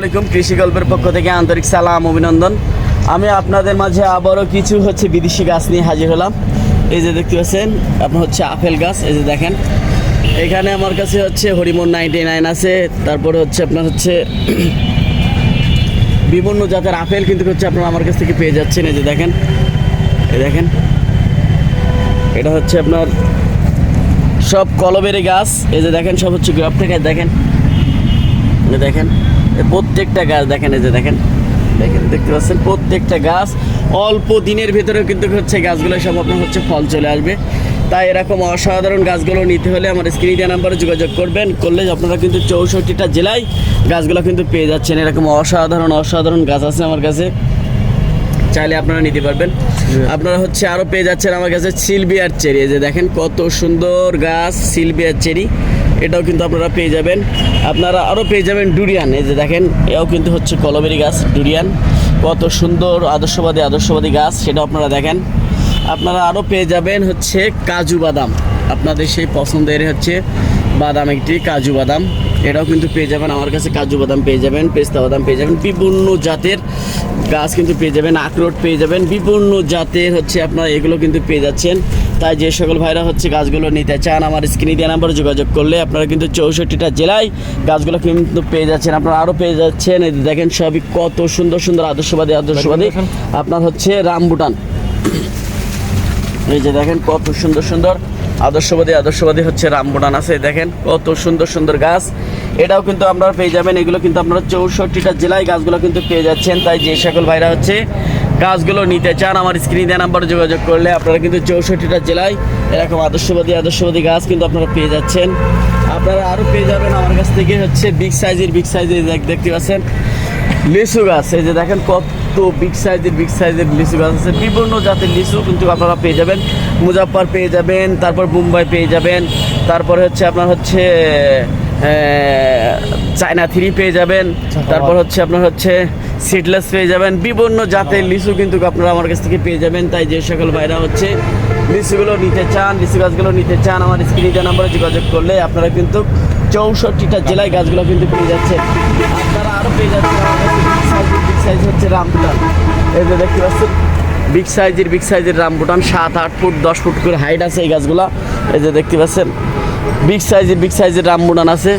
আলাইকুম কৃষি গল্পের পক্ষ থেকে আন্তরিক সালাম, অভিনন্দন। আমি আপনাদের মাঝে আবারও কিছু হচ্ছে বিদেশি গাছ নিয়ে হাজির হলাম। এই যে দেখতে পাচ্ছেন, আপনার হচ্ছে আপেল গাছ, এই যে দেখেন। এখানে আমার কাছে হচ্ছে হরিমন নাইনটি নাইন আছে, তারপরে হচ্ছে আপনার হচ্ছে বিভিন্ন জাতের আপেল কিন্তু হচ্ছে আপনারা আমার কাছ থেকে পেয়ে যাচ্ছেন, এই যে দেখেন। এই দেখেন। এটা হচ্ছে আপনার সব কলবেরি গাছ, এই যে দেখেন, সব হচ্ছে গ্রাফ থেকে, দেখেন। দেখেন। প্রত্যেকটা গাছ দেখেন, এই যে দেখেন দেখেন, দেখতে পাচ্ছেন প্রত্যেকটা গাছ। অল্প দিনের ভিতরে কিন্তু হচ্ছে গাছগুলো সব আপনার হচ্ছে, ফল চলে আসবে। তাই এরকম অসাধারণ গাছগুলো নিতে হলে আমার স্ক্রিন দেওয়া নাম্বারে যোগাযোগ করবেন। করলে আপনারা কিন্তু চৌষট্টিটা জেলায় গাছগুলো কিন্তু পেয়ে যাচ্ছেন। এরকম অসাধারণ অসাধারণ গাছ আছে আমার কাছে। চাইলে আপনারা নিতে পারবেন। আপনারা হচ্ছে আরও পেয়ে যাচ্ছেন আমার কাছে সিলভিয়ার চেরি। এই যে দেখেন কত সুন্দর গাছ, সিলভিয়ার চেরি। এটাও কিন্তু আপনারা পেয়ে যাবেন। আপনারা আরও পেয়ে যাবেন ডুরিয়ান। এই যে দেখেন, এও কিন্তু হচ্ছে কলবেরি গাছ, ডুরিয়ান। কত সুন্দর, আদর্শবাদী আদর্শবাদী গাছ, সেটাও আপনারা দেখেন। আপনারা আরও পেয়ে যাবেন হচ্ছে কাজু বাদাম। আপনাদের সেই পছন্দের হচ্ছে বাদাম একটি কাজু বাদাম। এটাও কিন্তু পেয়ে যাবেন, আমার কাছে কাজু বাদাম পেয়ে যাবেন, পেস্তা বাদাম পেয়ে যাবেন। বিভিন্ন জাতের গাছ কিন্তু পেয়ে যাবেন, আখরোট পেয়ে যাবেন। বিভিন্ন জাতের হচ্ছে আপনারা এগুলো কিন্তু পেয়ে যাচ্ছেন। তাই যে সকল ভাইরা হচ্ছে গাছগুলো নিতে চান আমার স্ক্রিনে দেওয়া নাম্বারে যোগাযোগ করলে আপনারা কিন্তু চৌষট্টিটা জেলায় গাছগুলো কিন্তু পেয়ে যাচ্ছেন। আপনারা আরও পেয়ে যাচ্ছেন। এই দেখেন সবই কত সুন্দর সুন্দর আদর্শবাদী আদর্শবাদী। আপনার হচ্ছে রামবুটান এই যে দেখেন কত সুন্দর সুন্দর আদর্শবাদী আদর্শবাদী হচ্ছে রামবুটান আছে। দেখেন কত সুন্দর সুন্দর গাছ। এটাও কিন্তু আপনারা পেয়ে যাবেন। এগুলো কিন্তু আপনারা চৌষট্টিটা জেলায় গাছগুলো কিন্তু পেয়ে যাচ্ছেন। তাই যে সকল ভাইরা হচ্ছে গাছগুলো নিতে চান, আমার স্ক্রিনে দেওয়া নাম্বারে যোগাযোগ করলে আপনারা কিন্তু চৌষট্টিটা জেলায় এরকম আদর্শবাদী আদর্শবাদী গাছ কিন্তু আপনারা পেয়ে যাচ্ছেন। আপনারা আরও পেয়ে যাবেন আমার কাছ থেকে হচ্ছে বিগ সাইজের বিগ সাইজের দেখতে পাচ্ছেন? লিচু গাছ, এই যে দেখেন কত বিগ সাইজের বিগ সাইজের লিচু গাছ আছে। বিভিন্ন জাতের লিচু কিন্তু আপনারা পেয়ে যাবেন। মুজাফর পেয়ে যাবেন, তারপর মুম্বাই পেয়ে যাবেন, তারপরে হচ্ছে আপনার হচ্ছে চায়না থ্রি পেয়ে যাবেন। তারপর হচ্ছে আপনার হচ্ছে সিডলেস পেয়ে যাবেন। বিভিন্ন জাতের লিচু কিন্তু আপনারা আমার কাছ থেকে পেয়ে যাবেন। তাই যে সকল ভাইরা হচ্ছে লিচুগুলো নিতে চান লিচু গাছগুলো নিতে চান আমার স্ক্রিনে নাম্বারে যোগাযোগ করলে আপনারা কিন্তু চৌষট্টিটা জেলায় গাছগুলো কিন্তু পেয়ে যাচ্ছেন। আপনারা আরও পেয়ে যাচ্ছেন বিগ সাইজ হচ্ছে রামবুটান এই যে দেখতে পাচ্ছেন বিগ সাইজের বিগ সাইজের রামবুটান সাত আট ফুট দশ ফুট করে হাইট আছে এই গাছগুলো। এই যে দেখতে পাচ্ছেন বিগ সাইজের বিগ সাইজের রামবুটান আছে।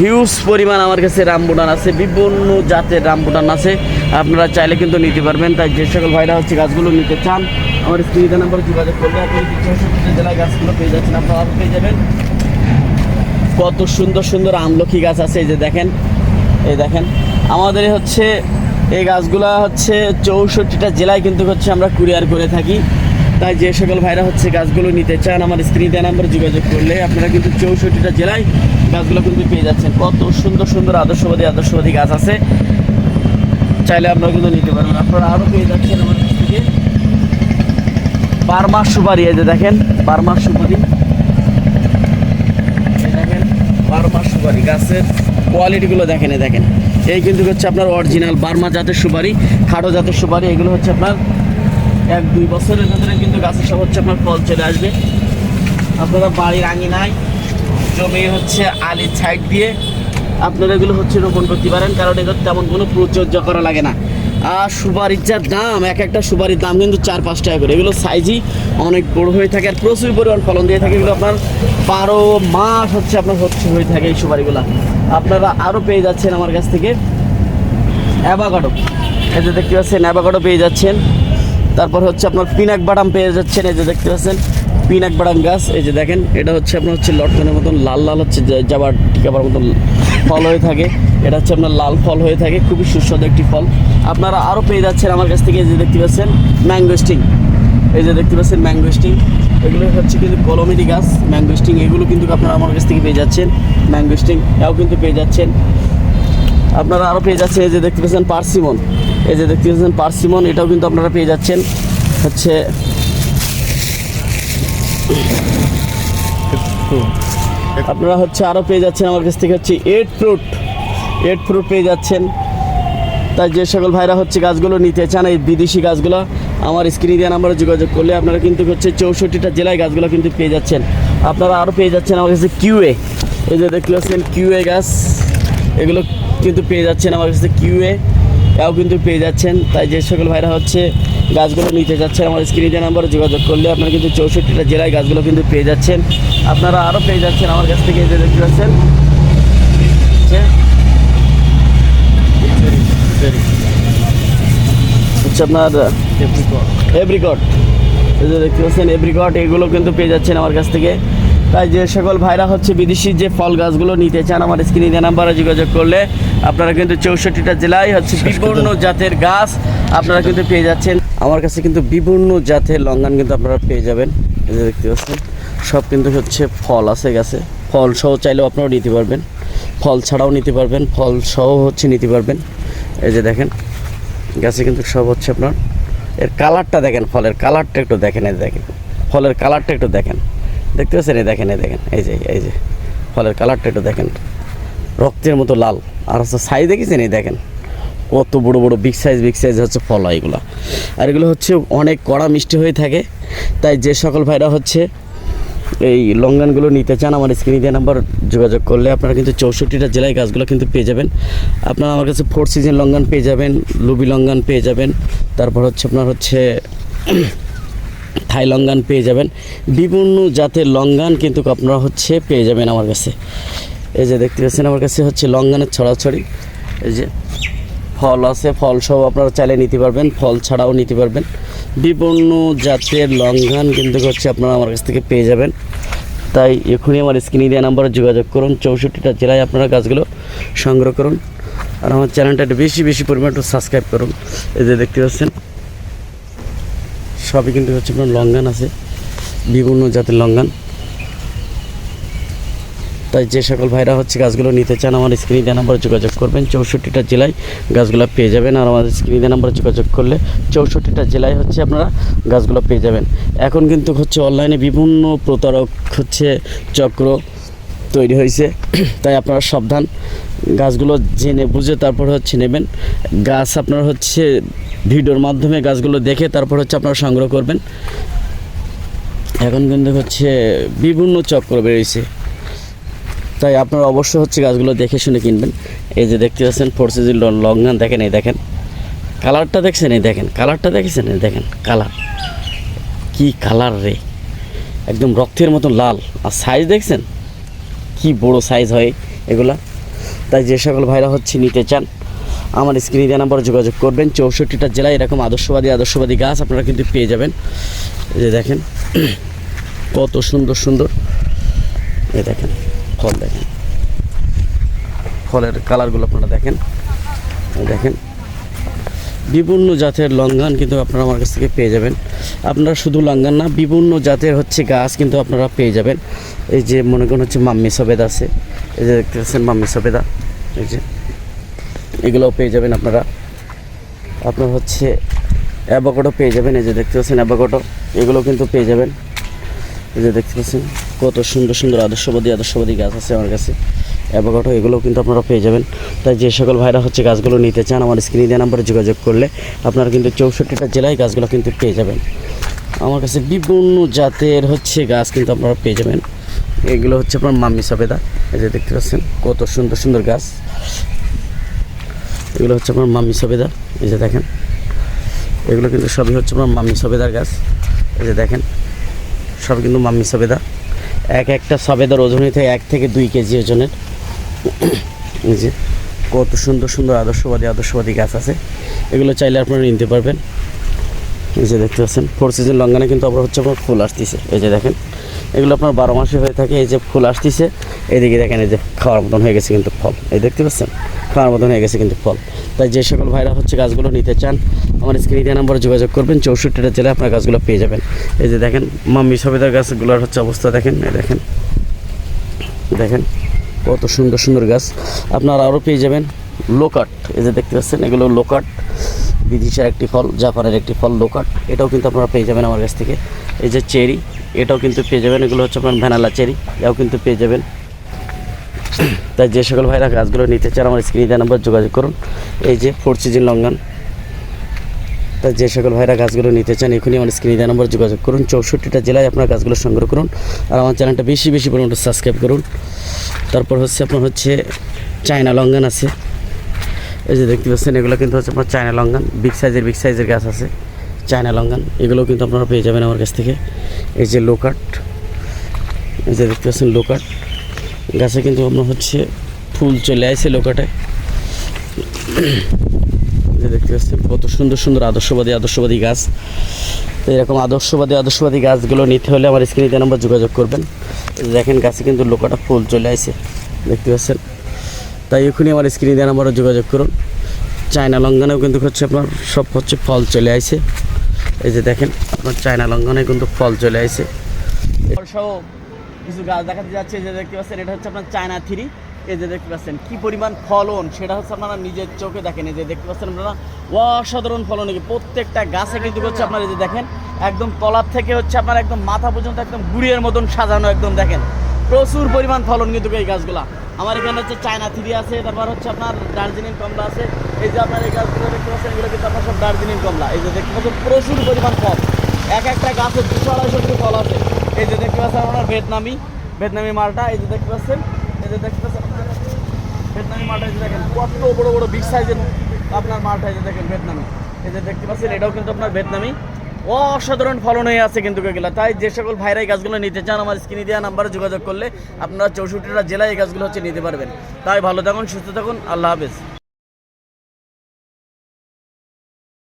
হিউজ পরিমাণ আমার কাছে রামবুটান আছে। বিভিন্ন জাতের রামবুটান আছে। আপনারা চাইলে কিন্তু নিতে পারবেন। তাই যে সকল ভাইরা হচ্ছে গাছগুলো নিতে চান, আমার স্ক্রিনে নাম্বার যোগাযোগ করলে আপনি জেলায় গাছগুলো পেয়ে যাচ্ছেন। আপনারা পেয়ে যাবেন। কত সুন্দর সুন্দর আমলকি গাছ আছে। এই যে দেখেন, এই দেখেন। আমাদের হচ্ছে এই গাছগুলা হচ্ছে চৌষট্টিটা জেলায় কিন্তু হচ্ছে আমরা কুরিয়ার করে থাকি। তাই যে সকল ভাইরা হচ্ছে গাছগুলো নিতে চান, আমার স্ক্রিনে দেওয়া নাম্বারে যোগাযোগ করলে আপনারা কিন্তু চৌষট্টিটা জেলায় গাছগুলো কিন্তু পেয়ে যাচ্ছেন। কত সুন্দর সুন্দর, আদর্শবাদী আদর্শবাদী গাছ আছে। চাইলে আপনারা কিন্তু নিতে পারবেন আপনারা আরও পেয়ে যাচ্ছেন আমার কাছ থেকে। বারমাস সুপারি, এই যে দেখেন বারমাস সুপারি। দেখেন, বারমা সুপারি গাছের কোয়ালিটিগুলো দেখেন দেখেন। এই কিন্তু হচ্ছে আপনার অরিজিনাল বার্মা জাতের সুপারি খাটো জাতের সুপারি, এগুলো হচ্ছে আপনার এক, দুই বছরের ভেতরে কিন্তু গাছের সব হচ্ছে আপনার ফল চলে আসবে। আপনারা বাড়ির আঙিনায় জমি হচ্ছে আলির সাইড দিয়ে আপনারা এগুলো হচ্ছে রোপণ করতে পারেন, কারণ এগুলো তেমন কোনো পরিচর্যা করা লাগে না। আর সুপারির যা দাম, এক একটা সুপারির দাম কিন্তু চার, পাঁচ টাকা করে। এগুলো সাইজই অনেক বড় হয়ে থাকে আর প্রচুর পরিমাণ ফলন দিয়ে থাকে। এগুলো আপনার বারো মাস হচ্ছে আপনার হচ্ছে হয়ে থাকে এই সুপারিগুলো। আপনারা আরও পেয়ে যাচ্ছেন আমার কাছ থেকে অ্যাভাকাডো। এতে দেখতে পাচ্ছেন, অ্যাভাকাডো পেয়ে যাচ্ছেন। তারপর হচ্ছে আপনার পিনাক বাদাম পেয়ে যাচ্ছেন, এই যে দেখতে পাচ্ছেন, পিনাক বাদাম গাছ, এই যে দেখেন, এটা হচ্ছে আপনার হচ্ছে লটকনের মতন লাল লাল হচ্ছে যাবার টিকাবার মতন ফল হয়ে থাকে। এটা হচ্ছে আপনার লাল ফল হয়ে থাকে, খুবই সুস্বাদু একটি ফল। আপনারা আরও পেয়ে যাচ্ছেন আমার কাছ থেকে, এই যে দেখতে পাচ্ছেন, ম্যাঙ্গো স্টিং। এই যে দেখতে পাচ্ছেন, ম্যাঙ্গো স্টিং। এগুলো হচ্ছে কিন্তু কলমেরি গাছ, ম্যাঙ্গো স্টিং, এগুলো কিন্তু আপনারা আমার কাছ থেকে পেয়ে যাচ্ছেন, ম্যাঙ্গো স্টিং এও কিন্তু পেয়ে যাচ্ছেন। আপনারা আরও পেয়ে যাচ্ছেন, এই যে দেখতে পাচ্ছেন, পার্সিমন। এই যে দেখতে পাচ্ছেন, পার্সিমন, এটাও কিন্তু আপনারা পেয়ে যাচ্ছেন। হচ্ছে আপনারা হচ্ছে আরও পেয়ে যাচ্ছেন আমার কাছ থেকে হচ্ছে এড ফ্রুট এড ফ্রুট পেয়ে যাচ্ছেন। তাই যে সকল ভাইরা হচ্ছে গাছগুলো নিতে চান, এই বিদেশি গাছগুলো, আমার স্ক্রিনে দেওয়া নাম্বারে যোগাযোগ করলে আপনারা কিন্তু হচ্ছে চৌষট্টিটা জেলায় গাছগুলো কিন্তু পেয়ে যাচ্ছেন। আপনারা আরও পেয়ে যাচ্ছেন আমার কাছে কিউএ এই যে দেখতে পাচ্ছেন কিউএ গাছ, এগুলো কিন্তু পেয়ে যাচ্ছেন আমার কাছে কিউএ এও কিন্তু পেয়ে যাচ্ছেন। তাই যে সকল ভাইরা হচ্ছে গাছগুলো নিতে যাচ্ছেন আমার স্ক্রিনে নাম্বারে যোগাযোগ করলে আপনারা কিন্তু চৌষট্টিটা জেলায় গাছগুলো কিন্তু পেয়ে যাচ্ছেন। আপনারা আরও পেয়ে যাচ্ছেন আমার কাছ থেকে যে দেখতে পাচ্ছেন। হচ্ছে। আপনার এভরিকট এই যে দেখতে পাচ্ছেন এভরিকট এগুলো কিন্তু পেয়ে যাচ্ছেন আমার কাছ থেকে। তাই যে সকল ভাইরা হচ্ছে বিদেশি যে ফল গাছগুলো নিতে চান আমার স্ক্রিনে নাম্বারে যোগাযোগ করলে আপনারা কিন্তু চৌষট্টিটা জেলায় হচ্ছে বিভিন্ন জাতের গাছ আপনারা কিন্তু পেয়ে যাচ্ছেন। আমার কাছে কিন্তু বিভিন্ন জাতের লঙ্গান কিন্তু আপনারা পেয়ে যাবেন। এই যে দেখতে পাচ্ছেন সব কিন্তু হচ্ছে ফল আছে গাছে। ফল সহ চাইলেও আপনারা নিতে পারবেন। ফল ছাড়াও নিতে পারবেন ফল সহ হচ্ছে নিতে পারবেন। এই যে দেখেন গাছে কিন্তু সব হচ্ছে আপনার। এর কালারটা দেখেন ফলের কালারটা একটু দেখেন এই দেখেন। ফলের কালারটা একটু দেখেন। দেখতে পাচ্ছেন? এই দেখেন এই দেখেন, এই যে এই যে। ফলের কালারটা একটু দেখেন। রক্তের মতো লাল। আর হচ্ছে সাইজ দেখেছেন? এই দেখেন। কত বড় বড় বিগ সাইজ বিগ সাইজ হচ্ছে ফল হয় এগুলো। আর এগুলো হচ্ছে অনেক কড়া মিষ্টি হয়ে থাকে। তাই যে সকল ভাইরা হচ্ছে এই লঙ্গানগুলো নিতে চান, আমার স্ক্রিনে দেওয়া নাম্বার যোগাযোগ করলে আপনারা কিন্তু চৌষট্টিটা জেলায় গাছগুলো কিন্তু পেয়ে যাবেন। আপনারা আমার কাছে ফোর সিজন লঙ্গান পেয়ে যাবেন, লুবি লঙ্গান পেয়ে যাবেন। তারপর হচ্ছে আপনার হচ্ছে থাই লঙ্গান পেয়ে যাবেন। বিভিন্ন জাতের লঙ্গান কিন্তু আপনারা হচ্ছে পেয়ে যাবেন আমার কাছে। এই যে দেখতে পাচ্ছেন, আমার কাছে হচ্ছে লঙ্গানের ছড়াছড়ি। এই যে ফল আছে, ফল সহ আপনারা চাইলে নিতে পারবেন, ফল ছাড়াও নিতে পারবেন। বিভিন্ন জাতের লঙ্ঘন কিন্তু হচ্ছে আপনারা আমার কাছ থেকে পেয়ে যাবেন। তাই এখনই আমার স্ক্রিনে দেওয়া নাম্বারে যোগাযোগ করুন, চৌষট্টিটা জেলায় আপনারা গাছগুলো সংগ্রহ করুন। আর আমার চ্যানেলটা একটু বেশি বেশি পরিমাণ একটু সাবস্ক্রাইব করুন। এই যে দেখতে পাচ্ছেন সবই কিন্তু হচ্ছে আপনার লঙ্ঘন আছে, বিভিন্ন জাতের লঙ্গান তাই যে সকল ভাইরা হচ্ছে গাছগুলো নিতে চান আমার স্ক্রিনে নাম্বারে যোগাযোগ করবেন, চৌষট্টিটা জেলায় গাছগুলো পেয়ে যাবেন আর আমাদের স্ক্রিনে নাম্বারে যোগাযোগ করলে চৌষট্টিটা জেলায় হচ্ছে আপনারা গাছগুলো পেয়ে যাবেন। এখন কিন্তু হচ্ছে অনলাইনে বিভিন্ন প্রতারক হচ্ছে চক্র তৈরি হয়েছে। তাই আপনারা সাবধান। গাছগুলো জেনে বুঝে তারপর হচ্ছে নেবেন। গাছ আপনার হচ্ছে ভিডিওর মাধ্যমে গাছগুলো দেখে তারপর হচ্ছে আপনারা সংগ্রহ করবেন। এখন কিন্তু হচ্ছে বিভিন্ন চক্র বেরিয়েছে। তাই আপনারা অবশ্যই হচ্ছে গাছগুলো দেখে শুনে কিনবেন। এই যে দেখতে পাচ্ছেন ফোরসিজি লঙ্গান দেখেন, এই দেখেন। কালারটা দেখছেন, এই দেখেন। কালারটা দেখেছেন, এই দেখেন, কালার। কি কালার রে। একদম রক্তের মতো লাল। আর সাইজ দেখছেন? কি বড় সাইজ হয় এগুলা। তাই যে সকল ভাইরা হচ্ছে নিতে চান, আমার স্ক্রিনে দেওয়া নাম্বারে যোগাযোগ করবেন। চৌষট্টিটা জেলায় এরকম আদর্শবাদী আদর্শবাদী গাছ আপনারা কিন্তু পেয়ে যাবেন। যে দেখেন, কত সুন্দর সুন্দর। এই দেখেন, ফল দেখেন। ফলের কালারগুলো আপনারা দেখেন। দেখেন বিভিন্ন জাতের লঙ্ঘন কিন্তু আপনারা আমার কাছ থেকে পেয়ে যাবেন। আপনারা শুধু লঙ্ঘন না, বিভিন্ন জাতের হচ্ছে গাছ কিন্তু আপনারা পেয়ে যাবেন। এই যে মনে করেন হচ্ছে মাম্মি সবেদা আছে, এই যে দেখতে পাচ্ছেন মাম্মি সবেদা, এই যে এগুলোও পেয়ে যাবেন আপনারা। আপনার হচ্ছে অ্যাবাকোটো পেয়ে যাবেন, এই যে দেখতে পাচ্ছেন অ্যাবাকোটো এগুলো কিন্তু পেয়ে যাবেন। এই যে দেখতে পাচ্ছেন কত সুন্দর সুন্দর আদর্শবাদী আদর্শবাদী গাছ আছে আমার কাছে। অ্যাভোকাডো এগুলোও কিন্তু আপনারা পেয়ে যাবেন। তাই যে সকল ভাইরা হচ্ছে গাছগুলো নিতে চান, আমার স্ক্রিনে দেওয়া নাম্বারে যোগাযোগ করলে আপনারা কিন্তু চৌষট্টিটা জেলায় গাছগুলো কিন্তু পেয়ে যাবেন। আমার কাছে বিভিন্ন জাতের হচ্ছে গাছ কিন্তু আপনারা পেয়ে যাবেন। এগুলো হচ্ছে আপনার মাম্মি সবেদা এই যে দেখতে পাচ্ছেন, কত সুন্দর সুন্দর গাছ। এগুলো হচ্ছে আপনার মাম্মি সবেদা এই যে দেখেন, এগুলো কিন্তু সবই হচ্ছে আপনার মাম্মি সবেদার গাছ। এই যে দেখেন সব কিন্তু মাম্মি সবেদা এক একটা সবেদার ওজন থাকে এক থেকে দুই কেজি ওজনের। যে, কত সুন্দর সুন্দর আদর্শবাদী আদর্শবাদী গাছ আছে। এগুলো চাইলে আপনারা নিতে পারবেন। এই যে দেখতে পাচ্ছেন ফোর সিজন লঙ্গানে কিন্তু আবার হচ্ছে আপনার ফুল আসতেছে। এই যে দেখেন, এগুলো আপনার বারো মাসে হয়ে থাকে, এই যে ফুল আসতেছে। এইদিকে দেখেন, এই যে খাওয়ার মতন হয়ে গেছে কিন্তু ফল। এই দেখতে পাচ্ছেন, খাওয়ার মতন হয়ে গেছে কিন্তু ফল। তাই যে সকল ভাইরা হচ্ছে গাছগুলো নিতে চান, আমার স্ক্রিন স্ক্রিনে নাম্বারে যোগাযোগ করবেন, চৌষট্টিটা জেলায় আপনার গাছগুলো পেয়ে যাবেন। এই যে দেখেন, মাম্মি সবেদার গাছগুলোর হচ্ছে অবস্থা দেখেন, এই দেখেন। দেখেন কত সুন্দর সুন্দর গাছ। আপনারা আরও পেয়ে যাবেন লোকাট। এই যে দেখতে পাচ্ছেন, এগুলো লোকাট। বিদিশার একটি ফল জাপানের একটি ফল লোকাট। এটাও কিন্তু আপনারা পেয়ে যাবেন আমার কাছ থেকে। এই যে চেরি, এটাও কিন্তু পেয়ে যাবেন। এগুলো হচ্ছে আপনার ভ্যানালা চেরি, এটাও কিন্তু পেয়ে যাবেন। তাই যে সকল ভাইরা গাছগুলো নিতে চান, আমার স্ক্রিনে নাম্বার যোগাযোগ করুন। এই যে ফোর সিজন লঙ্ঘন। তাই যে সকল ভাইরা গাছগুলো নিতে চান, এখনই আমার স্ক্রিনে দেওয়া নাম্বার যোগাযোগ করুন। চৌষট্টিটা জেলায় আপনার গাছগুলো সংগ্রহ করুন আর আমার চ্যানেলটা বেশি বেশি পরিমাণে সাবস্ক্রাইব করুন। তারপর হচ্ছে আপনার হচ্ছে চায়না লঙ্ঘন আছে। এই যে দেখতে পাচ্ছেন, এগুলো কিন্তু হচ্ছে আপনার চায়না লঙ্গান। বিগ সাইজের বিগ সাইজের গাছ আছে, চায়না লঙ্গান। এগুলো কিন্তু আপনারা পেয়ে যাবেন আমার কাছ থেকে। এই যে লোকাট, এই যে দেখতে পাচ্ছেন লোকাট। গাছে কিন্তু আপনার হচ্ছে ফুল চলে আসে লোকাটে। যে দেখতে পাচ্ছেন, কত সুন্দর সুন্দর আদর্শবাদী আদর্শবাদী গাছ। এরকম আদর্শবাদী আদর্শবাদী গাছগুলো নিতে হলে আমার স্ক্রিনে দেওয়া নাম্বার যোগাযোগ করবেন। দেখেন গাছে কিন্তু লোকাটা ফুল চলে আসে। দেখতে পাচ্ছেন? তাই এখনই আমার স্ক্রিনে দেওয়া নাম্বারে যোগাযোগ করুন। চায়না লঙ্ঘনেও কিন্তু হচ্ছে আপনার সব হচ্ছে ফল চলে আসে। এই যে দেখেন, আপনার চায়না লঙ্ঘনে কিন্তু ফল চলে আসে। সহ কিছু গাছ দেখাতে যাচ্ছে যে দেখতে পাচ্ছেন, এটা হচ্ছে আপনার চায়না থ্রি। এই যে দেখতে পাচ্ছেন কি পরিমাণ ফলন সেটা হচ্ছে আপনারা নিজের চোখে দেখেন। এই যে দেখতে পাচ্ছেন আপনারা অসাধারণ ফলন প্রত্যেকটা গাছে কিন্তু হচ্ছে আপনারা এই যে দেখেন একদম তলার থেকে হচ্ছে আপনার একদম মাথা পর্যন্ত একদম গুড়িয়ের মতন সাজানো একদম দেখেন। প্রচুর পরিমাণ ফলন কিন্তু এই গাছগুলা। আমার এখানে হচ্ছে চায়না থ্রি আছে তারপর হচ্ছে আপনার দার্জিলিং কমলা আছে। এই যে আপনার এই গাছগুলো দেখতে পাচ্ছেন এগুলো কিন্তু আপনার সব দার্জিলিং কমলা। এই যে দেখতে পাচ্ছেন প্রচুর পরিমাণ ফল। এক একটা গাছে দুশো আড়াইশো ফল আছে। এই যে দেখতে পাচ্ছেন আপনার ভিয়েতনামি ভিয়েতনামি মালটা। এই যে দেখতে পাচ্ছেন এই যে দেখতে মালটা দেখেন কত বড় বড় বিগ সাইজের আপনার মালটা এই দেখেন ভিয়েতনামি। এই যে দেখতে পাচ্ছেন, এটাও কিন্তু আপনার ভিয়েতনামি। অসাধারণ ফলন হয়ে আছে কিন্তু এগুলো। তাই যে সকল ভাইরা এই গাছগুলো নিতে চান, আমার স্ক্রিনে দেওয়া নাম্বারে যোগাযোগ করলে আপনারা চৌষট্টিটা জেলায় এই গাছগুলো হচ্ছে নিতে পারবেন। তাই ভালো থাকুন, সুস্থ থাকুন, আল্লাহ হাফেজ।